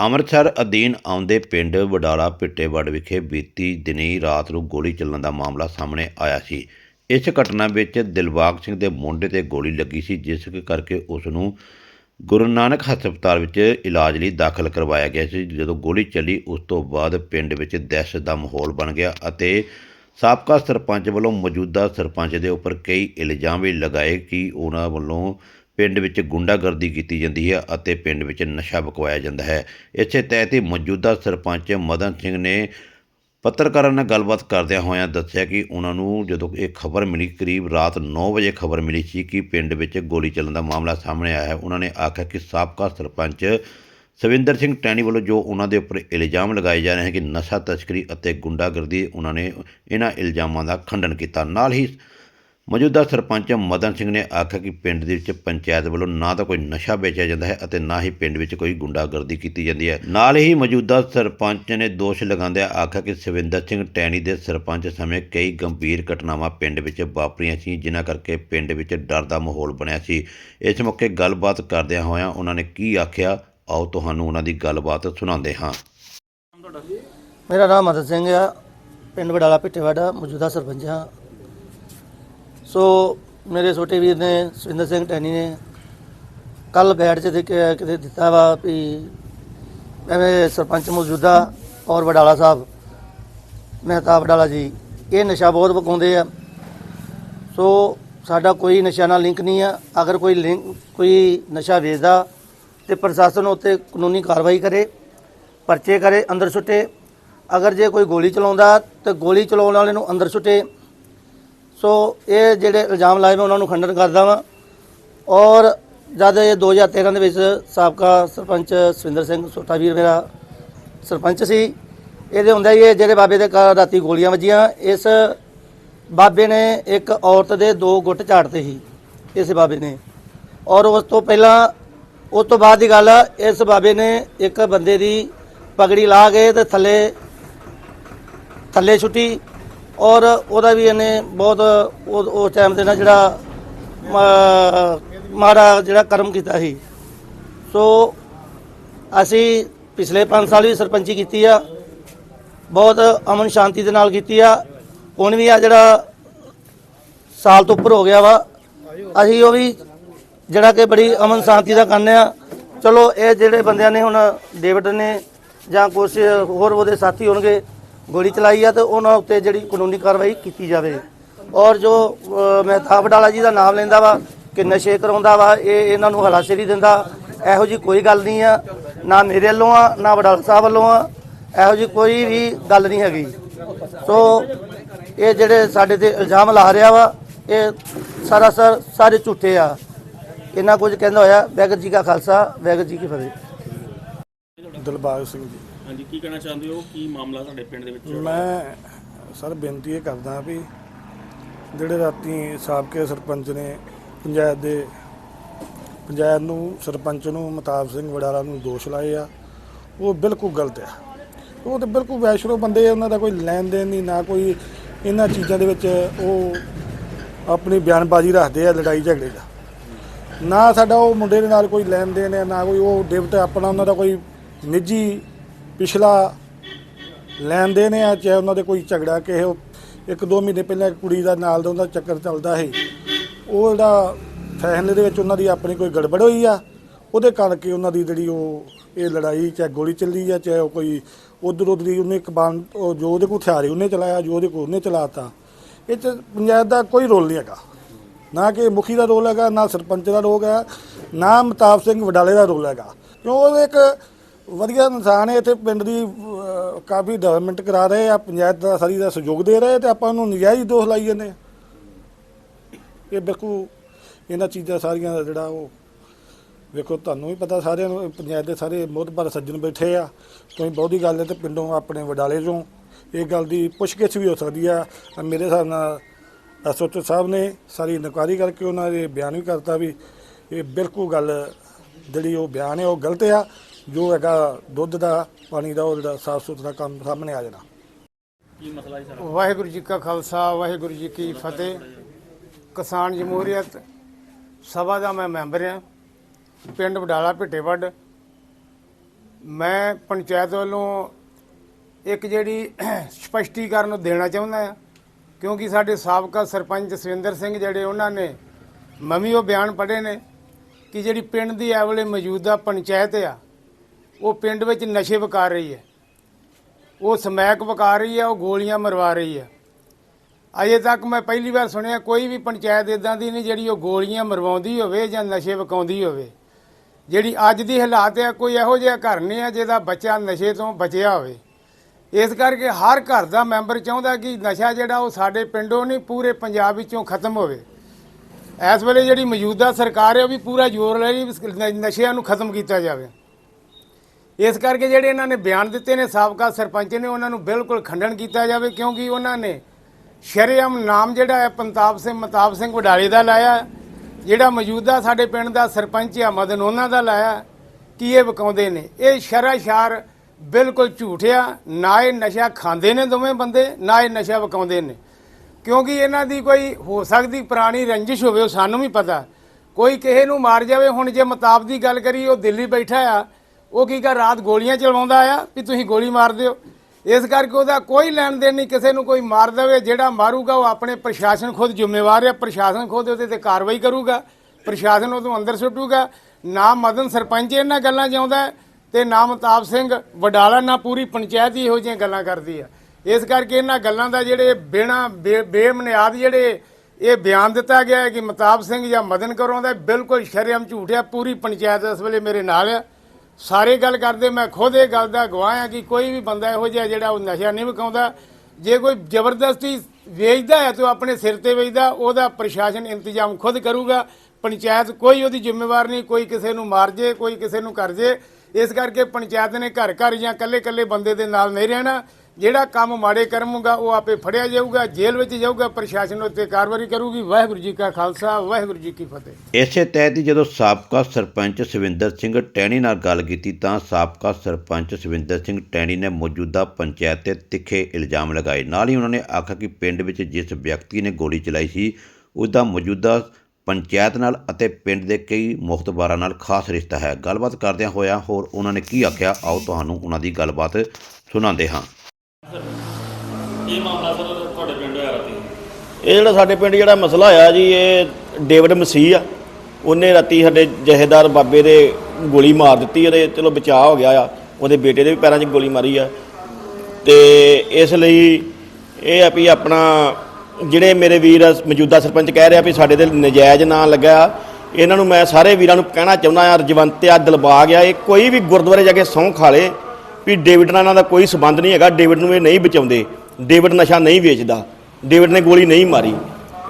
ਅੰਮ੍ਰਿਤਸਰ ਅਧੀਨ ਆਉਂਦੇ ਪਿੰਡ ਵਡਾਲਾ ਪਿੱਟੇਵੜ ਵਿਖੇ ਬੀਤੀ ਦਿਨੀ ਰਾਤ ਨੂੰ ਗੋਲੀ ਚੱਲਣ ਦਾ ਮਾਮਲਾ ਸਾਹਮਣੇ ਆਇਆ ਸੀ। ਇਸ ਘਟਨਾ ਵਿੱਚ ਦਿਲਬਾਗ ਸਿੰਘ ਦੇ ਮੋਢੇ ਤੇ ਗੋਲੀ ਲੱਗੀ ਸੀ, ਜਿਸ ਕਰਕੇ ਉਸ ਨੂੰ ਗੁਰੂ ਨਾਨਕ ਹਸਪਤਾਲ ਵਿੱਚ ਇਲਾਜ ਲਈ ਦਾਖਲ ਕਰਵਾਇਆ ਗਿਆ ਸੀ। ਜਦੋਂ ਗੋਲੀ ਚੱਲੀ, ਉਸ ਤੋਂ ਬਾਅਦ ਪਿੰਡ ਵਿੱਚ ਦਹਿਸ਼ਤ ਦਾ ਮਾਹੌਲ ਬਣ ਗਿਆ ਅਤੇ ਸਾਬਕਾ ਸਰਪੰਚ ਵੱਲੋਂ ਮੌਜੂਦਾ ਸਰਪੰਚ ਦੇ ਉੱਪਰ ਕਈ ਇਲਜ਼ਾਮ ਵੀ ਲਗਾਏ ਕਿ ਉਹਨਾਂ ਵੱਲੋਂ ਪਿੰਡ ਵਿੱਚ ਗੁੰਡਾਗਰਦੀ ਕੀਤੀ ਜਾਂਦੀ ਹੈ ਅਤੇ ਪਿੰਡ ਵਿੱਚ ਨਸ਼ਾ ਬਕਵਾਇਆ ਜਾਂਦਾ ਹੈ। ਇਸੇ ਤਹਿਤ ਹੀ ਮੌਜੂਦਾ ਸਰਪੰਚ ਮਦਨ ਸਿੰਘ ਨੇ ਪੱਤਰਕਾਰਾਂ ਨਾਲ ਗੱਲਬਾਤ ਕਰਦਿਆਂ ਹੋਇਆਂ ਦੱਸਿਆ ਕਿ ਉਹਨਾਂ ਨੂੰ ਜਦੋਂ ਇਹ ਖਬਰ ਮਿਲੀ, ਕਰੀਬ ਰਾਤ 9 ਵਜੇ ਖਬਰ ਮਿਲੀ ਸੀ ਕਿ ਪਿੰਡ ਵਿੱਚ ਗੋਲੀ ਚੱਲਣ ਦਾ ਮਾਮਲਾ ਸਾਹਮਣੇ ਆਇਆ ਹੈ। ਉਹਨਾਂ ਨੇ ਆਖਿਆ ਕਿ ਸਾਬਕਾ ਸਰਪੰਚ ਸਵਿੰਦਰ ਸਿੰਘ ਟੈਣੀ ਵੱਲੋਂ ਜੋ ਉਹਨਾਂ ਦੇ ਉੱਪਰ ਇਲਜ਼ਾਮ ਲਗਾਏ ਜਾ ਰਹੇ ਹਨ ਕਿ ਨਸ਼ਾ ਤਸਕਰੀ ਅਤੇ ਗੁੰਡਾਗਰਦੀ, ਉਹਨਾਂ ਨੇ ਇਹਨਾਂ ਇਲਜ਼ਾਮਾਂ ਦਾ ਖੰਡਨ ਕੀਤਾ। ਨਾਲ ਹੀ ਮੌਜੂਦਾ ਸਰਪੰਚ ਮਦਨ ਸਿੰਘ ਨੇ ਆਖਿਆ ਕਿ ਪਿੰਡ ਦੇ ਵਿੱਚ ਪੰਚਾਇਤ ਵੱਲੋਂ ਨਾ ਤਾਂ ਕੋਈ ਨਸ਼ਾ ਵੇਚਿਆ ਜਾਂਦਾ ਹੈ ਅਤੇ ਨਾ ਹੀ ਪਿੰਡ ਵਿੱਚ ਕੋਈ ਗੁੰਡਾਗਰਦੀ ਕੀਤੀ ਜਾਂਦੀ ਹੈ। ਨਾਲ ਹੀ ਮੌਜੂਦਾ ਸਰਪੰਚ ਨੇ ਦੋਸ਼ ਲਗਾਉਂਦਿਆਂ ਆਖਿਆ ਕਿ ਸਵਿੰਦਰ ਸਿੰਘ ਟੈਣੀ ਦੇ ਸਰਪੰਚ ਸਮੇਂ ਕਈ ਗੰਭੀਰ ਘਟਨਾਵਾਂ ਪਿੰਡ ਵਿੱਚ ਵਾਪਰੀਆਂ ਸੀ, ਜਿਨ੍ਹਾਂ ਕਰਕੇ ਪਿੰਡ ਵਿੱਚ ਡਰ ਦਾ ਮਾਹੌਲ ਬਣਿਆ ਸੀ। ਇਸ ਮੌਕੇ ਗੱਲਬਾਤ ਕਰਦਿਆਂ ਹੋਇਆਂ ਉਹਨਾਂ ਨੇ ਕੀ ਆਖਿਆ, ਆਓ ਤੁਹਾਨੂੰ ਉਹਨਾਂ ਦੀ ਗੱਲਬਾਤ ਸੁਣਾਉਂਦੇ ਹਾਂ। ਮੇਰਾ ਨਾਮ ਮਦਨ ਸਿੰਘ ਆ, ਪਿੰਡ ਵਡਾਲਾ ਪਿੱਟੇਵਾੜਾ ਮੌਜੂਦਾ ਸਰਪੰਚ ਹਾਂ। ਸੋ ਮੇਰੇ ਛੋਟੇ ਵੀਰ ਨੇ, ਸੁਰਿੰਦਰ ਸਿੰਘ ਟੈਨੀ ਨੇ ਕੱਲ ਬੈਠ 'ਚ ਦੇ ਕਿਤੇ ਦਿੱਤਾ ਵਾ ਵੀ ਐਵੇਂ ਸਰਪੰਚ ਮੌਜੂਦਾ ਔਰ ਵਡਾਲਾ ਸਾਹਿਬ। ਮਹਿਤਾਬ ਵਡਾਲਾ ਜੀ, ਇਹ ਨਸ਼ਾ ਬਹੁਤ ਵਕਾਉਂਦੇ ਆ। ਸੋ ਸਾਡਾ ਕੋਈ ਨਸ਼ਾ ਨਾਲ ਲਿੰਕ ਨਹੀਂ ਆ। ਅਗਰ ਕੋਈ ਲਿੰਕ ਕੋਈ ਨਸ਼ਾ ਵੇਚਦਾ ਤੇ ਪ੍ਰਸ਼ਾਸਨ ਉੱਤੇ ਕਾਨੂੰਨੀ ਕਾਰਵਾਈ ਕਰੇ, ਪਰਚੇ ਕਰੇ, ਅੰਦਰ ਸੁੱਟੇ। ਅਗਰ ਜੇ ਕੋਈ ਗੋਲੀ ਚਲਾਉਂਦਾ ਤੇ ਗੋਲੀ ਚਲਾਉਣ ਵਾਲੇ ਨੂੰ ਅੰਦਰ ਸੁੱਟੇ ਸੋ ਇਹ ਜਿਹੜੇ ਇਲਜ਼ਾਮ ਲਾਏ ਮੈਂ ਉਹਨਾਂ ਨੂੰ ਖੰਡਨ ਕਰਦਾ ਵਾਂ। ਔਰ ਜਦ ਇਹ 2013 ਦੇ ਵਿੱਚ ਸਾਬਕਾ ਸਰਪੰਚ ਸੁਰਿੰਦਰ ਸਿੰਘ ਛੋਟਾ ਵੀਰ ਮੇਰਾ ਸਰਪੰਚ ਸੀ, ਇਹਦੇ ਹੁੰਦਾ ਹੀ ਇਹ ਜਿਹੜੇ ਬਾਬੇ ਦੇ ਘਰ ਰਾਤੀ ਗੋਲੀਆਂ ਵੱਜੀਆਂ, ਇਸ ਬਾਬੇ ਨੇ ਇੱਕ ਔਰਤ ਦੇ ਦੋ ਗੁੱਟ ਝਾੜਤੇ ਸੀ, ਇਸ ਬਾਬੇ ਨੇ। ਔਰ ਉਸ ਤੋਂ ਪਹਿਲਾਂ, ਉਸ ਤੋਂ ਬਾਅਦ ਦੀ ਗੱਲ, ਇਸ ਬਾਬੇ ਨੇ ਇੱਕ ਬੰਦੇ ਦੀ ਪਗੜੀ ਲਾ ਕੇ ਤੇ ਥੱਲੇ ਥੱਲੇ ਛੁੱਟੀ ਔਰ ਉਹਦਾ ਵੀ ਇਹਨੇ ਬਹੁਤ ਉਹ- ਉਸ ਟਾਈਮ ਤੇ ਨਾ ਜਿਹੜਾ ਮਾੜਾ ਜਿਹੜਾ ਕਰਮ ਕੀਤਾ ਸੀ। ਸੋ ਅਸੀਂ ਪਿਛਲੇ 5 ਸਾਲ ਵੀ ਸਰਪੰਚੀ ਕੀਤੀ ਆ। ਬਹੁਤ ਅਮਨ ਸ਼ਾਂਤੀ ਦੇ ਨਾਲ ਕੀਤੀ ਆ। ਹੁਣ ਵੀ ਆ ਜਿਹੜਾ ਸਾਲ ਤੋਂ ਉੱਪਰ ਹੋ ਗਿਆ ਵਾ। ਅਸੀਂ ਉਹ ਵੀ ਜਿਹੜਾ ਕਿ ਬੜੀ ਅਮਨ ਸ਼ਾਂਤੀ ਦਾ ਕਰਨੇ ਆ। ਚਲੋ, ਇਹ ਜਿਹੜੇ ਬੰਦਿਆਂ ਨੇ ਹੁਣ ਡੇਵਿਡ ਨੇ ਜਾਂ ਕੁਝ ਹੋਰ ਉਹਦੇ ਸਾਥੀ ਹੋਣਗੇ ਗੋਲੀ ਚਲਾਈ ਆ ਤੇ ਉਹਨਾਂ ਉੱਤੇ ਜਿਹੜੀ ਕਾਨੂੰਨੀ ਕਾਰਵਾਈ ਕੀਤੀ ਜਾਵੇ। ਔਰ ਜੋ ਅਹ, ਮਹਿਤਾਬ ਡਾਲਾ ਜੀ ਦਾ ਨਾਮ ਲੈਂਦਾ ਵਾ ਕਿ ਨਸ਼ੇ ਕਰਾਉਂਦਾ ਵਾ ਇਹ ਇਹਨਾਂ ਨੂੰ ਹਲਾਸ਼ੇਰੀ ਦਿੰਦਾ। ਇਹੋ ਜੀ ਕੋਈ ਗੱਲ ਨਹੀਂ ਆ। ਨਾ ਮੇਰੇ ਵੱਲੋਂ ਆ ਨਾ ਵਡਾਲਾ ਸਾਹਿਬ ਵੱਲੋਂ ਆ। ਇਹੋ ਜੀ ਕੋਈ ਵੀ ਗੱਲ ਨਹੀਂ ਹੈਗੀ। ਸੋ ਇਹ ਜਿਹੜੇ ਸਾਡੇ ਤੇ ਇਲਜ਼ਾਮ ਲਾ ਰਿਹਾ ਵਾ ਇਹ ਸਾਰਾ ਸਰ ਸਾਰੇ ਝੂਠੇ ਆ। ਇਹਨਾਂ ਕੁਝ ਕਹਿੰਦਾ ਹੋਇਆ ਵੈਗਰ ਜੀ ਕਾ ਖਾਲਸਾ ਵੈਗਰ ਜੀ ਕੀ ਫਤਿਹ। ਦਿਲਬਾਗ ਸਿੰਘ ਜੀ। ਹਾਂਜੀ, ਕੀ ਕਹਿਣਾ ਚਾਹੁੰਦੇ ਹੋ? ਕੀ ਮਾਮਲਾ ਤੁਹਾਡੇ ਪਿੰਡ ਦੇ ਵਿੱਚ ਮੈਂ, ਸਰ, ਬੇਨਤੀ ਇਹ ਕਰਦਾ ਵੀ ਜਿਹੜੇ ਰਾਤੀ ਸਾਬਕੇ ਸਰਪੰਚ ਨੇ ਪੰਚਾਇਤ ਦੇ, ਪੰਚਾਇਤ ਨੂੰ, ਸਰਪੰਚ ਨੂੰ, ਮਤਾਬ ਸਿੰਘ ਵਡਾਲਾ ਨੂੰ ਦੋਸ਼ ਲਾਏ ਆ, ਉਹ ਬਿਲਕੁਲ ਗਲਤ ਆ। ਉਹ ਤੇ ਬਿਲਕੁਲ ਵੈਸ਼ਨੋ ਬੰਦੇ ਆ, ਉਹਨਾਂ ਦਾ ਕੋਈ ਲੈਣ ਦੇਣ ਨਹੀਂ, ਨਾ ਕੋਈ ਇਹਨਾਂ ਚੀਜ਼ਾਂ ਦੇ ਵਿੱਚ ਉਹ ਆਪਣੀ ਬਿਆਨਬਾਜ਼ੀ ਰੱਖਦੇ ਆ ਲੜਾਈ ਝਗੜੇ ਦਾ। ਨਾ ਸਾਡਾ ਉਹ ਮੁੰਡੇ ਦੇ ਨਾਲ ਕੋਈ ਲੈਣ ਦੇਣ ਹੈ ਨਾ ਕੋਈ ਉਹ ਡਿਪਟ ਆਪਣਾ ਉਹਨਾਂ ਦਾ ਕੋਈ ਨਿੱਜੀ ਪਿਛਲਾ ਲੈਣ ਦੇਣ ਆ, ਚਾਹੇ ਉਹਨਾਂ ਦੇ ਕੋਈ ਝਗੜਾ ਕਿਸੇ ਉਹ ਇੱਕ ਦੋ ਮਹੀਨੇ ਪਹਿਲਾਂ ਇੱਕ ਕੁੜੀ ਦਾ ਨਾਲ ਦਾ ਉਹਦਾ ਚੱਕਰ ਚੱਲਦਾ ਸੀ। ਉਹ ਜਿਹੜਾ ਫੈਸਲੇ ਦੇ ਵਿੱਚ ਉਹਨਾਂ ਦੀ ਆਪਣੀ ਕੋਈ ਗੜਬੜ ਹੋਈ ਆ, ਉਹਦੇ ਕਰਕੇ ਉਹਨਾਂ ਦੀ ਜਿਹੜੀ ਉਹ, ਇਹ ਲੜਾਈ ਚਾਹੇ ਗੋਲੀ ਚੱਲੀ ਆ, ਚਾਹੇ ਉਹ ਕੋਈ ਉਧਰ ਉਧਰ ਹੀ ਉਹਨੇ ਇੱਕ ਬਾਣ ਉਹ ਜੋ ਉਹਦੇ ਕੋਲ ਹਥਿਆਰ ਸੀ, ਉਹਨੇ ਚਲਾਇਆ, ਜੋ ਉਹਦੇ ਕੋਲ ਉਹਨੇ ਚਲਾਤਾ। ਇਹ ਚ ਪੰਚਾਇਤ ਦਾ ਕੋਈ ਰੋਲ ਨਹੀਂ ਹੈਗਾ। ਨਾ ਕਿ ਮੁਖੀ ਦਾ ਰੋਲ ਹੈਗਾ, ਨਾ ਸਰਪੰਚ ਦਾ ਰੋਲ ਹੈ ਨਾ ਮਤਾਬ ਸਿੰਘ ਵਡਾਲੇ ਦਾ ਰੋਲ ਹੈਗਾ। ਕਿਉਂ? ਉਹ ਇੱਕ ਵਧੀਆ ਇਨਸਾਨ ਹੈ ਇੱਥੇ ਪਿੰਡ ਦੀ ਅਹ, ਕਾਫੀ ਡਿਵੈਲਪਮੈਂਟ ਕਰਾ ਰਹੇ ਆ ਪੰਚਾਇਤ ਦਾ ਸਾਰੀ ਦਾ ਸਹਿਯੋਗ ਦੇ ਰਹੇ ਤੇ ਆਪਾਂ ਉਹਨੂੰ ਨਜਾਇਜ਼ ਦੋਸ਼ ਲਾਈ ਜਾਂਦੇ ਹਾਂ। ਇਹ ਬਿਲਕੁਲ ਇਹਨਾਂ ਚੀਜ਼ਾਂ ਸਾਰੀਆਂ ਦਾ ਜਿਹੜਾ ਉਹ ਵੇਖੋ ਤੁਹਾਨੂੰ ਵੀ ਪਤਾ ਸਾਰਿਆਂ ਨੂੰ ਪੰਚਾਇਤ ਦੇ ਸਾਰੇ ਮੋਹਤਬਰ ਸੱਜਣ ਬੈਠੇ ਆ। ਕੋਈ ਬਹੁਤੀ ਗੱਲ ਹੈ ਤੇ ਪਿੰਡੋਂ ਆਪਣੇ ਵਡਾਲੇ ਚੋਂ ਇਹ ਗੱਲ ਦੀ ਪੁੱਛਗਿੱਛ ਵੀ ਹੋ ਸਕਦੀ ਆ। ਅਹ ਮੇਰੇ ਹਿਸਾਬ ਨਾਲ ਐਸਓਟੀ ਸਾਹਿਬ ਨੇ ਸਾਰੀ ਇਨਕੁਆਇਰੀ ਕਰਕੇ ਉਹਨਾਂ ਦੇ ਬਿਆਨ ਵੀ ਕਰਤਾ ਵੀ ਇਹ ਬਿਲਕੁਲ ਗੱਲ ਜਿਹੜੀ ਉਹ ਬਿਆਨ ਹੈ ਉਹ ਗਲਤ ਆ। ਜੋ ਹੈਗਾ ਦੁੱਧ ਦਾ ਪਾਣੀ ਦਾ ਉਹ ਜਿਹੜਾ ਸਾਫ਼ ਸੁਥਰਾ ਕੰਮ ਸਾਹਮਣੇ ਆ ਜਾਣਾ। ਕੀ ਮਸਲਾ ਹੈ ਸਾਰਾ ਵਾਹਿਗੁਰੂ ਜੀ ਕਾ ਖਾਲਸਾ ਵਾਹਿਗੁਰੂ ਜੀ ਕੀ ਫਤਿਹ। ਕਿਸਾਨ ਜਮਹੂਰੀਅਤ ਸਭਾ ਦਾ ਮੈਂ ਮੈਂਬਰ ਹਾਂ। ਪਿੰਡ ਵਡਾਲਾ ਭਿੱਟੇਵੱਡ ਮੈਂ ਪੰਚਾਇਤ ਵੱਲੋਂ ਇੱਕ ਜਿਹੜੀ ਸਪਸ਼ਟੀਕਰਨ ਦੇਣਾ ਚਾਹੁੰਦਾ ਆ ਕਿਉਂਕਿ ਸਾਡੇ ਸਾਬਕਾ ਸਰਪੰਚ ਸਵਿੰਦਰ ਸਿੰਘ ਜਿਹੜੇ ਉਹਨਾਂ ਨੇ ਮਮੀ ਉਹ ਬਿਆਨ ਪੜ੍ਹੇ ਨੇ ਕਿ ਜਿਹੜੀ ਪਿੰਡ ਦੀ ਇਹ ਵੇਲੇ ਮੌਜੂਦਾ ਪੰਚਾਇਤ ਆ ਉਹ ਪਿੰਡ ਵਿੱਚ ਨਸ਼ੇ ਵਿਕਾ ਰਹੀ ਹੈ। ਉਹ ਸਮੈਕ ਵਿਕਾ ਰਹੀ ਹੈ, ਉਹ ਗੋਲੀਆਂ ਮਰਵਾ ਰਹੀ ਹੈ। ਅਜੇ ਤੱਕ ਮੈਂ ਪਹਿਲੀ ਵਾਰ ਸੁਣਿਆ, ਕੋਈ ਵੀ ਪੰਚਾਇਤ ਇਦਾਂ ਦੀ ਨਹੀਂ ਜਿਹੜੀ ਉਹ ਗੋਲੀਆਂ ਮਰਵਾਉਂਦੀ ਹੋਵੇ ਜਾਂ ਨਸ਼ੇ ਵਿਕਾਉਂਦੀ ਹੋਵੇ। ਜਿਹੜੀ ਅੱਜ ਦੀ ਹਾਲਾਤ ਹੈ ਕੋਈ ਇਹੋ ਜਿਹਾ ਘਰ ਨਹੀਂ ਹੈ ਜਿਹਦਾ ਬੱਚਾ ਨਸ਼ੇ ਤੋਂ ਬਚਿਆ ਹੋਵੇ। ਇਸ ਕਰਕੇ ਹਰ ਘਰ ਦਾ ਮੈਂਬਰ ਚਾਹੁੰਦਾ ਕਿ ਨਸ਼ਾ ਜਿਹੜਾ ਉਹ ਸਾਡੇ ਪਿੰਡੋਂ ਨਹੀਂ, ਪੂਰੇ ਪੰਜਾਬ ਵਿੱਚੋਂ ਖਤਮ ਹੋਵੇ। ਇਸ ਵੇਲੇ ਜਿਹੜੀ ਮੌਜੂਦਾ ਸਰਕਾਰ ਹੈ, ਉਹ ਵੀ ਪੂਰਾ ਜ਼ੋਰ ਲੈ ਰਹੀ ਨਸ਼ਿਆਂ ਨੂੰ ਖਤਮ ਕੀਤਾ ਜਾਵੇ। ਇਸ ਕਰਕੇ ਜਿਹੜੇ ਇਹਨਾਂ ਨੇ ਬਿਆਨ ਦਿੱਤੇ ਨੇ, ਸਾਬਕਾ ਸਰਪੰਚ ਨੇ, ਉਹਨਾਂ ਨੂੰ ਬਿਲਕੁਲ ਖੰਡਨ ਕੀਤਾ ਜਾਵੇ, ਕਿਉਂਕਿ ਉਹਨਾਂ ਨੇ ਸ਼ਰੇਆਮ ਨਾਮ ਜਿਹੜਾ ਹੈ ਪੰਤਾਪ ਸਿੰਘ, ਮਤਾਬ ਸਿੰਘ ਵਡਾਲੇ ਦਾ ਲਾਇਆ। ਜਿਹੜਾ ਮੌਜੂਦਾ ਸਾਡੇ ਪਿੰਡ ਦਾ ਸਰਪੰਚ ਆ ਮਦਨ, ਉਹਨਾਂ ਦਾ ਲਾਇਆ। ਕਿ ਇਹ ਵਿਕਾਉਂਦੇ ਨੇ? ਇਹ ਸ਼ਰਾਸ਼ਾਰ ਬਿਲਕੁਲ ਝੂਠ ਆ। ਨਾ ਇਹ ਨਸ਼ਾ ਖਾਂਦੇ ਨੇ ਦੋਵੇਂ ਬੰਦੇ, ਨਾ ਇਹ ਨਸ਼ਾ ਵਿਕਾਉਂਦੇ ਨੇ। ਕਿਉਂਕਿ ਇਹਨਾਂ ਦੀ ਕੋਈ ਹੋ ਸਕਦੀ ਪੁਰਾਣੀ ਰੰਜਿਸ਼ ਹੋਵੇ, ਉਹ ਸਾਨੂੰ ਵੀ ਪਤਾ। ਕੋਈ ਕਿਸੇ ਨੂੰ ਮਾਰ ਜਾਵੇ, ਹੁਣ ਜੇ ਮਤਾਬ ਦੀ ਗੱਲ ਕਰੀ ਉਹ ਦਿੱਲੀ ਬੈਠਾ ਆ। ਉਹ ਕੀ ਕਰ, ਰਾਤ ਗੋਲੀਆਂ ਚਲਵਾਉਂਦਾ ਆ ਵੀ ਤੁਸੀਂ ਗੋਲੀ ਮਾਰ ਦਿਓ। ਇਸ ਕਰਕੇ ਉਹਦਾ ਕੋਈ ਲੈਣ ਦੇਣ ਨਹੀਂ, ਕਿਸੇ ਨੂੰ ਕੋਈ ਮਾਰ ਦੇਵੇ। ਜਿਹੜਾ ਮਾਰੂਗਾ ਉਹ ਆਪਣੇ ਪ੍ਰਸ਼ਾਸਨ ਖੁਦ ਜ਼ਿੰਮੇਵਾਰ ਹੈ ਪ੍ਰਸ਼ਾਸਨ ਖੁਦ ਉਹਦੇ ਤੇ ਕਾਰਵਾਈ ਕਰੂਗਾ। ਪ੍ਰਸ਼ਾਸਨ ਉਹਨੂੰ ਅੰਦਰ ਸੁੱਟੂਗਾ। ਨਾ ਮਦਨ ਸਰਪੰਚ ਇਹਨਾਂ ਗੱਲਾਂ 'ਚ ਆਉਂਦਾ ਤੇ ਨਾ ਮਤਾਬ ਸਿੰਘ ਵਡਾਲਾ, ਨਾ ਪੂਰੀ ਪੰਚਾਇਤ ਹੀ ਇਹੋ ਜਿਹੀਆਂ ਗੱਲਾਂ ਕਰਦੀ ਆ। ਇਸ ਕਰਕੇ ਇਹਨਾਂ ਗੱਲਾਂ ਦਾ ਜਿਹੜੇ ਬਿਨਾ ਬੇਮਨਿਆਦ ਜਿਹੜੇ ਇਹ ਬਿਆਨ ਦਿੱਤਾ ਗਿਆ ਹੈ ਕਿ ਮਤਾਬ ਸਿੰਘ ਜਾਂ ਮਦਨ ਕਰੋਂ ਦਾ ਬਿਲਕੁਲ ਸ਼ਰੇਆਮ ਝੂਠ ਹੈ ਪੂਰੀ ਪੰਚਾਇਤ ਇਸ ਵੇਲੇ ਮੇਰੇ ਨਾਲ ਆ। ਸਾਰੇ ਗੱਲ ਕਰਦੇ, ਮੈਂ ਖੁਦ ਇਹ ਗੱਲ ਦਾ ਗਵਾਹ ਹਾਂ ਕਿ ਕੋਈ ਵੀ ਬੰਦਾ ਇਹੋ ਜਿਹਾ ਜਿਹੜਾ ਉਹ ਨਸ਼ਾ ਨਹੀਂ ਵਿਕਾਉਂਦਾ ਜੇ ਕੋਈ ਜ਼ਬਰਦਸਤੀ ਵੇਚਦਾ ਹੈ ਤਾਂ ਉਹ ਆਪਣੇ ਸਿਰ ਤੇ ਵੇਚਦਾ, ਉਹਦਾ ਪ੍ਰਸ਼ਾਸਨ ਇੰਤਜ਼ਾਮ ਖੁਦ ਕਰੂਗਾ। ਪੰਚਾਇਤ ਕੋਈ ਉਹਦੀ ਜ਼ਿੰਮੇਵਾਰ ਨਹੀਂ, ਕੋਈ ਕਿਸੇ ਨੂੰ ਮਾਰ ਜੇ, ਕੋਈ ਕਿਸੇ ਨੂੰ ਕਰ ਜੇ। ਇਸ ਕਰਕੇ ਪੰਚਾਇਤ ਨੇ ਘਰ ਘਰ ਜਾਂ ਕੱਲੇ ਕੱਲੇ ਬੰਦੇ ਦੇ ਨਾਲ ਨਹੀਂ ਰਹਿਣਾ। ਜਿਹੜਾ ਕੰਮ ਮਾੜੇ ਕਰਮੂਗਾ, ਉਹ ਆਪੇ ਫੜਿਆ ਜਾਊਗਾ, ਜੇਲ੍ਹ ਵਿੱਚ ਜਾਊਗਾ, ਪ੍ਰਸ਼ਾਸਨ ਉੱਤੇ ਕਾਰਵਾਈ ਕਰੂਗੀ। ਵਾਹਿਗੁਰੂ ਜੀ ਕਾ ਖਾਲਸਾ, ਵਾਹਿਗੁਰੂ ਜੀ ਕੀ ਫਤਿਹ। ਇਸੇ ਤਹਿਤ ਹੀ ਜਦੋਂ ਸਾਬਕਾ ਸਰਪੰਚ ਸਵਿੰਦਰ ਸਿੰਘ ਟੈਣੀ ਨਾਲ ਗੱਲ ਕੀਤੀ, ਤਾਂ ਸਾਬਕਾ ਸਰਪੰਚ ਸਵਿੰਦਰ ਸਿੰਘ ਟੈਣੀ ਨੇ ਮੌਜੂਦਾ ਪੰਚਾਇਤ ਤੇ ਤਿੱਖੇ ਇਲਜ਼ਾਮ ਲਗਾਏ। ਨਾਲ ਹੀ ਉਹਨਾਂ ਨੇ ਆਖਿਆ ਕਿ ਪਿੰਡ ਵਿੱਚ ਜਿਸ ਵਿਅਕਤੀ ਨੇ ਗੋਲੀ ਚਲਾਈ ਸੀ ਉਸ ਦਾ ਮੌਜੂਦਾ ਪੰਚਾਇਤ ਨਾਲ ਅਤੇ ਪਿੰਡ ਦੇ ਕਈ ਮੁਖਤਬਾਰਾਂ ਨਾਲ ਖਾਸ ਰਿਸ਼ਤਾ ਹੈ। ਗੱਲਬਾਤ ਕਰਦਿਆਂ ਹੋਇਆ ਹੋਰ ਉਹਨਾਂ ਨੇ ਕੀ ਆਖਿਆ? ਆਓ ਤੁਹਾਨੂੰ ਉਹਨਾਂ ਦੀ ਗੱਲਬਾਤ ਸੁਣਾਉਂਦੇ ਹਾਂ। ਇਹ ਮਾਮਲਾ ਸਰ ਤੁਹਾਡੇ ਪਿੰਡ ਹੋਇਆ ਰਾਤੀ? ਇਹ ਜਿਹੜਾ ਸਾਡੇ ਪਿੰਡ ਜਿਹੜਾ ਮਸਲਾ ਹੋਇਆ ਜੀ ਇਹ ਡੇਵਿਡ ਮਸੀਹ ਆ। ਉਹਨੇ ਰਾਤੀ ਸਾਡੇ ਜਹੇਦਾਰ ਬਾਬੇ ਦੇ ਗੋਲੀ ਮਾਰ ਦਿੱਤੀ ਉਹਦੇ ਚਲੋ ਬਚਾਅ ਹੋ ਗਿਆ ਆ। ਉਹਦੇ ਬੇਟੇ ਦੇ ਵੀ ਪੈਰਾਂ 'ਚ ਗੋਲੀ ਮਾਰੀ ਆ। ਤੇ ਇਸ ਲਈ ਇਹ ਆ ਵੀ ਆਪਣਾ ਜਿਹੜੇ ਮੇਰੇ ਵੀਰ ਆ, ਮੌਜੂਦਾ ਸਰਪੰਚ ਕਹਿ ਰਿਹਾ ਵੀ ਸਾਡੇ ਤੇ ਨਜਾਇਜ਼ ਨਾਂ ਲੱਗਾ ਇਹਨਾਂ ਨੂੰ ਮੈਂ ਸਾਰੇ ਵੀਰਾਂ ਨੂੰ ਕਹਿਣਾ ਚਾਹੁੰਦਾ ਆ ਰਜਵੰਤ ਆ ਦਿਲਬਾਗ ਆ ਇਹ ਕੋਈ ਵੀ ਗੁਰਦੁਆਰੇ ਜਾ ਕੇ ਸਹੁੰ ਖਾ ਲੇ ਵੀ ਡੇਵਿਡ ਨਾਲ ਇਹਨਾਂ ਦਾ ਕੋਈ ਸਬੰਧ ਨਹੀਂ ਹੈਗਾ ਡੇਵਿਡ ਨੂੰ ਇਹ ਨਹੀਂ ਬਚਾਉਂਦੇ। ਡੇਵਿਡ ਨਸ਼ਾ ਨਹੀਂ ਵੇਚਦਾ ਡੇਵਿਡ ਨੇ ਗੋਲੀ ਨਹੀਂ ਮਾਰੀ।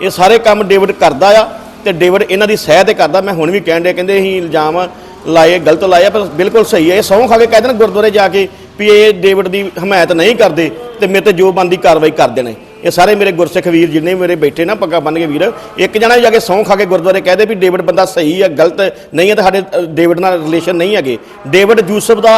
ਇਹ ਸਾਰੇ ਕੰਮ ਡੇਵਿਡ ਕਰਦਾ ਆ ਤੇ ਡੇਵਿਡ ਇਹਨਾਂ ਦੀ ਸਹਿ ਤੇ ਕਰਦਾ। ਮੈਂ ਹੁਣ ਵੀ ਕਹਿਣ ਡਿਆ ਕਹਿੰਦੇ ਅਸੀਂ ਇਲਜ਼ਾਮ ਲਾਏ ਗਲਤ ਲਾਏ ਆ, ਪਰ ਬਿਲਕੁਲ ਸਹੀ ਹੈ ਇਹ ਸਹੁੰ ਖਾ ਕੇ ਕਹਿ ਦੇਣ ਗੁਰਦੁਆਰੇ ਜਾ ਕੇ ਵੀ ਇਹ ਡੇਵਿਡ ਦੀ ਹਮਾਇਤ ਨਹੀਂ ਕਰਦੇ ਤੇ ਮੇਰੇ ਤੇ ਜੋ ਬੰਦੀ ਕਾਰਵਾਈ ਕਰ ਦੇਣੇ ਇਹ ਸਾਰੇ ਮੇਰੇ ਗੁਰਸਿੱਖ ਵੀਰ ਜਿੰਨੇ ਵੀ ਮੇਰੇ ਬੈਠੇ ਨਾ ਪੱਗਾ ਬੰਨ ਕੇ ਵੀਰ ਇੱਕ ਜਣਾ ਜਾ ਕੇ ਸਹੁੰ ਖਾ ਕੇ ਗੁਰਦੁਆਰੇ ਕਹਦੇ ਵੀ ਡੇਵਿਡ ਬੰਦਾ ਸਹੀ ਹੈ ਗਲਤ ਨਹੀਂ ਹੈ ਤਾਂ ਸਾਡੇ ਅ, ਡੇਵਿਡ ਨਾਲ ਰਿਲੇਸ਼ਨ ਨਹੀਂ ਹੈਗੇ। ਡੇਵਿਡ ਯੂਸਫ ਦਾ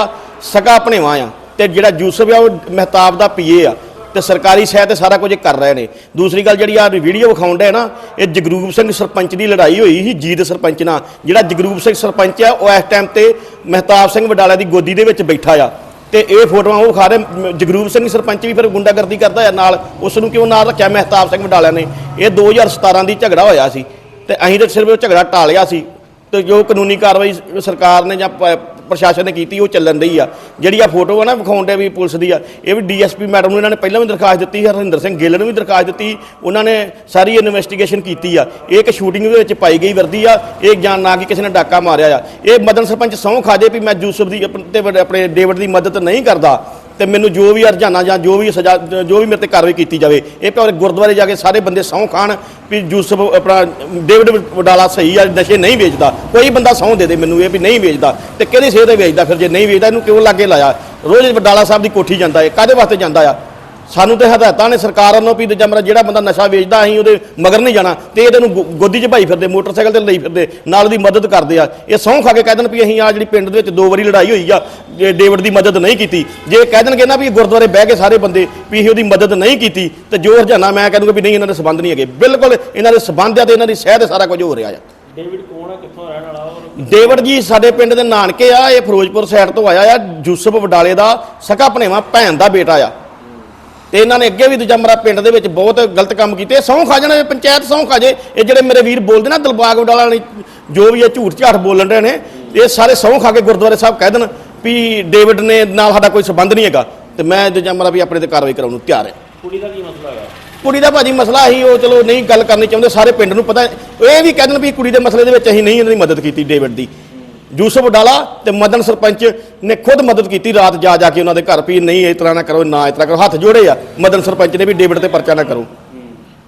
ਸਕਾ ਭਣੇਵਾ ਆ ਤੇ ਜਿਹੜਾ ਯੂਸਫ ਆ ਉਹ ਮਹਿਤਾਬ ਦਾ ਪੀਏ ਆ। ਤੇ ਸਰਕਾਰੀ ਸਹਿ ਤੇ ਸਾਰਾ ਕੁਝ ਕਰ ਰਹੇ ਨੇ। ਦੂਸਰੀ ਗੱਲ ਜਿਹੜੀ ਆ ਵੀਡੀਓ ਵਿਖਾਉਣ ਹੈ ਨਾ, ਇਹ ਜਗਰੂਪ ਸਿੰਘ ਸਰਪੰਚ ਦੀ ਲੜਾਈ ਹੋਈ ਸੀ, ਜੀਤ ਸਰਪੰਚ ਨਾਲ। ਜਿਹੜਾ ਜਗਰੂਪ ਸਿੰਘ ਸਰਪੰਚ ਆ, ਉਹ ਇਸ ਟਾਈਮ ਤੇ ਮਹਿਤਾਬ ਸਿੰਘ ਵਡਾਲਾ ਦੀ ਗੋਦੀ ਦੇ ਵਿੱਚ ਬੈਠਾ ਆ। ਤੇ ਇਹ ਫੋਟੋਆਂ ਉਹ ਖਾ ਰਹੇ ਜਗਰੂਪ ਸਿੰਘ ਸਰਪੰਚ ਵੀ ਫਿਰ ਗੁੰਡਾਗਰਦੀ ਕਰਦਾ ਆ ਨਾਲ। ਉਸ ਨੂੰ ਕਿਉਂ ਨਾਲ ਰੱਖਿਆ ਮਹਿਤਾਬ ਸਿੰਘ ਵਡਾਲਾ ਨੇ? ਇਹ 2017 ਦੀ ਝਗੜਾ ਹੋਇਆ ਸੀ। ਤੇ ਅਸੀਂ ਤਾਂ ਸਿਰਫ ਉਹ ਝਗੜਾ ਟਾਲਿਆ ਸੀ। ਤੇ ਜੋ ਕਾਨੂੰਨੀ ਕਾਰਵਾਈ ਸਰਕਾਰ ਨੇ ਜਾਂ ਪ- ਪ੍ਰਸ਼ਾਸਨ ਨੇ ਕੀਤੀ, ਉਹ ਚੱਲਣ ਰਹੀ ਆ। ਜਿਹੜੀ ਆ ਫੋਟੋ ਆ ਨਾ ਵਿਖਾਉਣ ਦੇ ਵੀ ਪੁਲਿਸ ਦੀ ਆ, ਇਹ ਵੀ ਡੀਐਸਪੀ ਮੈਡਮ ਨੂੰ ਇਹਨਾਂ ਨੇ ਪਹਿਲਾਂ ਵੀ ਦਰਖਾਸਤ ਦਿੱਤੀ ਹੈ ਹਰਿੰਦਰ ਸਿੰਘ ਗਿੱਲ ਨੂੰ ਵੀ ਦਰਖਾਸਤ ਦਿੱਤੀ ਉਹਨਾਂ ਨੇ ਸਾਰੀ ਇਨਵੈਸਟੀਗੇਸ਼ਨ ਕੀਤੀ ਆ। ਇਹ ਇੱਕ ਸ਼ੂਟਿੰਗ ਦੇ ਵਿੱਚ ਪਾਈ ਗਈ ਵਰਦੀ ਆ, ਇਹ ਜਾਣ ਨਾ ਕਿ ਕਿਸੇ ਨੇ ਡਾਕਾ ਮਾਰਿਆ ਆ। ਇਹ ਮਦਨ ਸਰਪੰਚ ਸਹੁੰ ਖਾ ਜੇ ਵੀ ਮੈਂ ਯੂਸਫ ਦੀ ਤੇ ਆਪਣੇ ਡੇਵਿਡ ਦੀ ਮਦਦ ਨਹੀਂ ਕਰਦਾ। ਤੇ ਮੈਨੂੰ ਜੋ ਵੀ ਅਰਜਾਨਾ ਜਾਂ ਜੋ ਵੀ ਸਜ਼ਾ, ਜੋ ਵੀ ਮੇਰੇ ਤੇ ਕਾਰਵਾਈ ਕੀਤੀ ਜਾਵੇ, ਇਹ ਭਾਵੇਂ ਗੁਰਦੁਆਰੇ ਜਾ ਕੇ ਸਾਰੇ ਬੰਦੇ ਸਹੁੰ ਖਾਣ ਵੀ ਯੂਸਫ ਆਪਣਾ ਡੇਵਿਡ ਵਡਾਲਾ ਸਹੀ ਆ, ਨਸ਼ੇ ਨਹੀਂ ਵੇਚਦਾ। ਕੋਈ ਬੰਦਾ ਸਹੁੰ ਦੇ ਦੇ ਮੈਨੂੰ ਇਹ ਵੀ ਨਹੀਂ ਵੇਚਦਾ। ਤੇ ਕਿਹਦੀ ਸਿਹਤ ਤੇ ਵੇਚਦਾ? ਫਿਰ ਜੇ ਨਹੀਂ ਵੇਚਦਾ, ਇਹਨੂੰ ਕਿਉਂ ਲਾਗੇ ਲਾਇਆ? ਰੋਜ਼ ਵਡਾਲਾ ਸਾਹਿਬ ਦੀ ਕੋਠੀ ਜਾਂਦਾ ਹੈ ਕਾਦੇ ਵਾਸਤੇ ਜਾਂਦਾ ਆ? ਸਾਨੂੰ ਤੇ ਹਦਾਇਤਾਂ ਨੇ ਸਰਕਾਰ ਵੱਲੋਂ ਵੀ ਜਮਰਾ ਜਿਹੜਾ ਬੰਦਾ ਨਸ਼ਾ ਵੇਚਦਾ ਅਸੀਂ ਉਹਦੇ ਮਗਰ ਨਹੀਂ ਜਾਣਾ ਤੇ ਇਹਦੇ ਨੂੰ ਗੋਦੀ 'ਚ ਭਾਈ ਫਿਰਦੇ ਮੋਟਰਸਾਈਕਲ ਤੇ ਲਈ ਫਿਰਦੇ ਨਾਲ ਦੀ ਮਦਦ ਕਰਦੇ ਆ। ਇਹ ਸਹੁੰ ਖਾ ਕੇ ਕਹਿ ਦੇਣ ਵੀ ਅਸੀਂ ਆ ਜਿਹੜੀ ਪਿੰਡ ਦੇ ਵਿੱਚ ਦੋ ਵਾਰੀ ਲੜਾਈ ਹੋਈ ਆ ਜੇ ਡੇਵਿਡ ਦੀ ਮਦਦ ਨਹੀਂ ਕੀਤੀ। ਜੇ ਕਹਿ ਦੇਣਗੇ ਨਾ ਵੀ ਗੁਰਦੁਆਰੇ ਬਹਿ ਕੇ ਸਾਰੇ ਬੰਦੇ ਵੀ ਅਸੀਂ ਉਹਦੀ ਮਦਦ ਨਹੀਂ ਕੀਤੀ ਤੇ ਜੋ ਹਰਜਾਨਾ ਮੈਂ ਕਹਿ ਦੂੰਗਾ ਵੀ ਨਹੀਂ ਇਹਨਾਂ ਦੇ ਸਬੰਧ ਨਹੀਂ ਹੈਗੇ। ਬਿਲਕੁਲ ਇਹਨਾਂ ਦੇ ਸਬੰਧ ਆ ਤੇ ਇਹਨਾਂ ਦੀ ਸਹਿ ਤੇ ਸਾਰਾ ਕੁਝ ਹੋ ਰਿਹਾ ਆ। ਡੇਵਿਡ ਕੌਣ ਆ? ਕਿੱਥੋਂ ਰਹਿਣ ਵਾਲਾ ਔਰ ਡੇਵਿਡ ਜੀ ਸਾਡੇ ਪਿੰਡ ਦੇ ਨਾਨਕੇ ਆ ਇਹ ਫਿਰੋਜ਼ਪੁਰ ਸਾਈਡ ਤੋਂ ਆਇਆ ਆ ਯੂਸਫ ਵਡਾਲੇ ਦਾ ਸਕਾ ਭਣੇਵਾ ਭੈਣ ਦਾ ਬੇਟਾ ਆ। ਤੇ ਇਹਨਾਂ ਨੇ ਅੱਗੇ ਵੀ ਦੂਜਾ ਮੇਰਾ ਪਿੰਡ ਦੇ ਵਿੱਚ ਬਹੁਤ ਗਲਤ ਕੰਮ ਕੀਤੇ। ਸਹੁੰ ਖਾ ਜਾਣਾ ਪੰਚਾਇਤ ਸਹੁੰ ਖਾ ਜੇ। ਇਹ ਜਿਹੜੇ ਮੇਰੇ ਵੀਰ ਬੋਲਦੇ ਨਾ ਦਿਲਬਾਗ ਵਡਾਲਾ ਨੇ ਜੋ ਵੀ ਇਹ ਝੂਠ ਝਾਠ ਬੋਲਣ ਰਹੇ ਨੇ ਇਹ ਸਾਰੇ ਸਹੁੰ ਖਾ ਕੇ ਗੁਰਦੁਆਰੇ ਸਾਹਿਬ ਕਹਿ ਦੇਣ ਵੀ ਡੇਵਿਡ ਨੇ ਨਾਲ ਸਾਡਾ ਕੋਈ ਸੰਬੰਧ ਨਹੀਂ ਹੈਗਾ। ਤੇ ਮੈਂ ਦੂਜਾ ਮੇਰਾ ਵੀ ਆਪਣੇ ਤੇ ਕਾਰਵਾਈ ਕਰਾਉਣ ਨੂੰ ਤਿਆਰ ਹੈ। ਕੁੜੀ ਦਾ ਕੀ ਮਸਲਾ ਹੈਗਾ? ਕੁੜੀ ਦਾ ਭਾਜੀ ਮਸਲਾ ਹੀ ਉਹ ਚਲੋ ਨਹੀਂ ਗੱਲ ਕਰਨੀ ਚਾਹੁੰਦੇ ਸਾਰੇ ਪਿੰਡ ਨੂੰ ਪਤਾ ਇਹ ਵੀ ਕਹਿ ਦੇਣ ਵੀ ਕੁੜੀ ਦੇ ਮਸਲੇ ਦੇ ਵਿੱਚ ਅਸੀਂ ਨਹੀਂ ਇਹਨਾਂ ਦੀ ਮਦਦ ਕੀਤੀ ਡੇਵਿਡ ਦੀ। ਯੂਸਫ ਡਾਲਾ ਤੇ ਮਦਨ ਸਰਪੰਚ ਨੇ ਖੁਦ ਮਦਦ ਕੀਤੀ ਰਾਤ ਜਾ ਜਾ ਕੇ ਉਹਨਾਂ ਦੇ ਘਰ ਵੀ ਨਹੀਂ, ਇਸ ਤਰ੍ਹਾਂ ਨਾ ਕਰੋ, ਨਾ ਇਸ ਤਰ੍ਹਾਂ ਕਰੋ, ਹੱਥ ਜੋੜੇ ਆ। ਮਦਨ ਸਰਪੰਚ ਨੇ ਵੀ ਡੇਵਿਡ ਤੇ ਪਰਚਾ ਨਾ ਕਰੋ।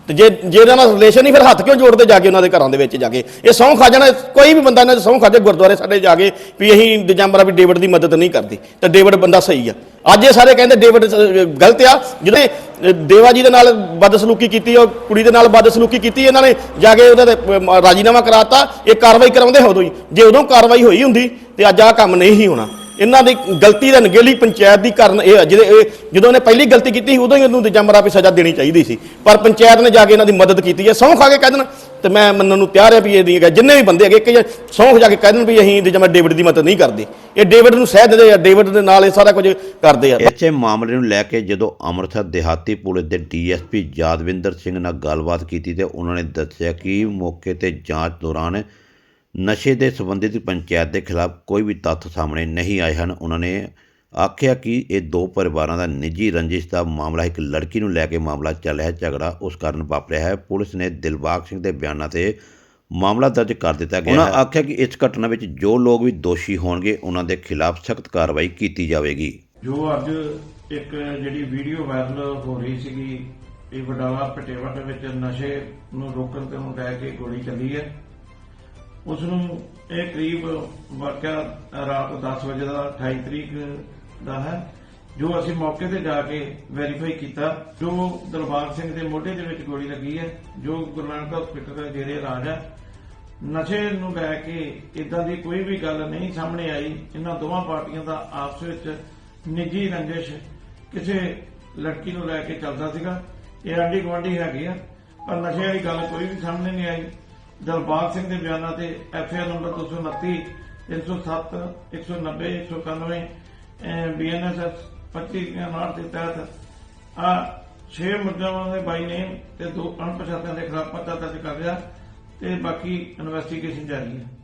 ਤੇ ਜੇ ਜੇ ਇਹਨਾਂ ਨਾਲ ਰਿਲੇਸ਼ਨ ਨਹੀਂ ਫਿਰ ਹੱਥ ਕਿਉਂ ਜੋੜਦੇ ਜਾ ਕੇ ਉਹਨਾਂ ਦੇ ਘਰਾਂ ਦੇ ਵਿੱਚ ਜਾ ਕੇ? ਇਹ ਸਹੁੰ ਖਾ ਜਾਣਾ ਕੋਈ ਵੀ ਬੰਦਾ ਇਹਨਾਂ ਦੇ ਸਹੁੰ ਖਾ ਕੇ ਗੁਰਦੁਆਰੇ ਸਾਡੇ ਜਾ ਕੇ ਵੀ ਅਸੀਂ ਦਜੰਬਰਾ ਵੀ ਡੇਵਿਡ ਦੀ ਮਦਦ ਨਹੀਂ ਕਰਦੀ। ਤਾਂ ਡੇਵਿਡ ਬੰਦਾ ਸਹੀ ਆ। ਅੱਜ ਇਹ ਸਾਰੇ ਕਹਿੰਦੇ ਡੇਵਿਡ ਗਲਤ ਆ। ਜਿਹਨੇ ਦੇਵਾ ਜੀ ਦੇ ਨਾਲ ਬਦਸਲੂਕੀ ਕੀਤੀ ਉਹ ਕੁੜੀ ਦੇ ਨਾਲ ਬਦਸਲੂਕੀ ਕੀਤੀ ਇਹਨਾਂ ਨੇ ਜਾ ਕੇ ਉਹਦਾ ਤੇ, ਅਹ, ਰਾਜੀਨਾਮਾ ਕਰਾਤਾ। ਇਹ ਕਾਰਵਾਈ ਕਰਾਉਂਦੇ ਉਦੋਂ ਹੀ ਜੇ ਉਦੋਂ ਕਾਰਵਾਈ ਹੋਈ ਹੁੰਦੀ ਤੇ ਅੱਜ ਆਹ ਕੰਮ ਨਹੀਂ ਹੀ ਹੋਣਾ। ਇਹਨਾਂ ਦੀ ਗਲਤੀ ਦਾ ਨਗੇਲੀ ਪੰਚਾਇਤ ਦੀ ਕਾਰਨ ਇਹ ਆ, ਜਿਹਦੇ ਇਹ ਜਦੋਂ ਇਹਨੇ ਪਹਿਲੀ ਗਲਤੀ ਕੀਤੀ ਸੀ ਉਦੋਂ ਹੀ ਇਹਨੂੰ ਦਜੰਬਰਾ ਵੀ ਸਜ਼ਾ ਦੇਣੀ ਚਾਹੀਦੀ ਸੀ। ਪਰ ਪੰਚਾਇਤ ਨੇ ਜਾ ਕੇ ਇਹਨਾਂ ਦੀ ਮਦਦ ਕੀਤੀ ਹੈ। ਸਹੁੰ ਖਾ ਕੇ ਕਹਿ ਦੇਣ ਤੇ ਮੈਂ ਮੰਨਣ ਨੂੰ ਤਿਆਰ ਹਾਂ ਵੀ ਇਹਦੀ ਹੈਗਾ ਜਿੰਨੇ ਵੀ ਬੰਦੇ ਹੈਗੇ ਕਿ ਸਹੁੰ ਜਾ ਕੇ ਕਹਿ ਦੇਣ ਵੀ ਅਸੀਂ ਦਜੰਬਰਾ ਡੇਵਿਡ ਦੀ ਮਦਦ ਨਹੀਂ ਕਰਦੇ। ਇਹ ਡੇਵਿਡ ਨੂੰ ਸਹਿ ਦਿੰਦੇ ਆ ਡੇਵਿਡ ਦੇ ਨਾਲ ਇਹ ਸਾਰਾ ਕੁਝ ਕਰਦੇ ਆ। ਇਸੇ ਮਾਮਲੇ ਨੂੰ ਲੈ ਕੇ ਜਦੋਂ ਅੰਮ੍ਰਿਤਸਰ ਦਿਹਾਤੀ ਪੁਲਿਸ ਦੇ ਡੀਐਸਪੀ ਯਾਦਵਿੰਦਰ ਸਿੰਘ ਨਾਲ ਗੱਲਬਾਤ ਕੀਤੀ ਤੇ ਉਹਨਾਂ ਨੇ ਦੱਸਿਆ ਕਿ ਮੌਕੇ ਤੇ ਜਾਂਚ ਦੌਰਾਨ ਨਸ਼ੇ ਦੇ ਸੰਬੰਧਿਤ ਪੰਚਾਇਤ ਦੇ ਖਿਲਾਫ ਕੋਈ ਵੀ ਤੱਥ ਸਾਹਮਣੇ ਨਹੀਂ ਆਏ ਹਨ। ਉਹਨਾਂ ਨੇ ਆਖਿਆ ਕਿ ਇਹ ਦੋ ਪਰਿਵਾਰਾਂ ਦਾ ਨਿੱਜੀ ਰੰਜਿਸ਼ ਦਾ ਮਾਮਲਾ ਇੱਕ ਲੜਕੀ ਨੂੰ ਲੈ ਕੇ ਮਾਮਲਾ ਚੱਲ ਰਿਹਾ ਹੈ। ਝਗੜਾ ਉਸ ਕਾਰਨ ਵਾਪਰਿਆ ਹੈ। ਪੁਲਿਸ ਨੇ ਦਿਲਬਾਗ ਸਿੰਘ ਦੇ ਬਿਆਨਾਂ ਤੇ ਮਾਮਲਾ ਦਰਜ ਕਰ ਦਿੱਤਾ ਗਿਆ ਹੈ। ਉਹਨਾਂ ਆਖਿਆ ਕਿ ਇਸ ਘਟਨਾ ਵਿੱਚ ਜੋ ਲੋਕ ਵੀ ਦੋਸ਼ੀ ਹੋਣਗੇ ਉਹਨਾਂ ਦੇ ਖਿਲਾਫ ਸਖਤ ਕਾਰਵਾਈ ਕੀਤੀ ਜਾਵੇਗੀ। ਜੋ ਅੱਜ ਇੱਕ ਜਿਹੜੀ ਵੀਡੀਓ ਵਾਇਰਲ ਹੋ ਰਹੀ ਸੀਗੀ ਇਹ ਵਡਾਲਾ ਪਟੇਵਾ ਦੇ ਵਿੱਚ ਨਸ਼ੇ ਨੂੰ ਰੋਕਣ ਤੇ ਨੂੰ ਲੈ ਕੇ ਗੋਲੀ ਚੱਲੀ ਹੈ। ਉਸ ਨੂੰ ਇਹ ਕਰੀਬ ਵਾਕਿਆ ਰਾਤ 10 ਵਜੇ ਦਾ 28 ਤਰੀਕ ਦਾ ਹੈ, ਜੋ ਅਸੀਂ ਮੌਕੇ ਤੇ ਜਾ ਕੇ ਵੈਰੀਫਾਈ ਕੀਤਾ, ਜੋ ਦਰਬਾਰ ਸਿੰਘ ਦੇ ਮੋਢੇ ਦੇ ਵਿੱਚ ਗੋਲੀ ਲੱਗੀ ਹੈ, ਜੋ ਗੁਰੂ ਨਾਨਕ ਹਸਪੀਟਲ ਦੇ ਜੇਰੇ ਰਾਜ ਹੈ, ਨਸ਼ੇ ਨੂੰ ਲੈ ਕੇ ਇਦਾਂ ਦੀ ਕੋਈ ਵੀ ਗੱਲ ਨਹੀਂ ਸਾਹਮਣੇ ਆਈ, ਇਹਨਾਂ ਦੋਵਾਂ ਪਾਰਟੀਆਂ ਦਾ ਆਪਸ ਵਿੱਚ ਨਿੱਜੀ ਰੰਜਿਸ਼ ਕਿਸੇ ਲੜਕੀ ਨੂੰ ਲੈ ਕੇ ਚੱਲਦਾ ਸੀਗਾ, ਇਹ ਆਂਢੀ ਗੁਆਂਢੀ ਹੈਗੀ ਆ, ਪਰ ਨਸ਼ੇ ਵਾਲੀ ਗੱਲ ਕੋਈ ਵੀ ਸਾਹਮਣੇ ਨਹੀਂ ਆਈ। ਦਲਬਾਗ ਸਿੰਘ ਦੇ ਬਿਆਨਾਂ ਤੇ ਐਫਆਈਆਰ ਨੰਬਰ 229 307 190 191 ਬੀਐਨਐਸ 25 ਨਾਟ ਦੇ ਤਹਿਤ ਆ 6 ਮੁਲਜ਼ਮਾਂ ਦੇ ਬਾਈ ਨੇਮ ਤੇ ਦੋ ਅਣਪਛਾਤਿਆਂ ਦੇ ਖਿਲਾਫ ਪਰਚਾ ਦਰਜ ਕਰ ਲਿਆ ਤੇ ਬਾਕੀ ਇਨਵੈਸਟੀਗੇਸ਼ਨ ਜਾਰੀ ਹੈ।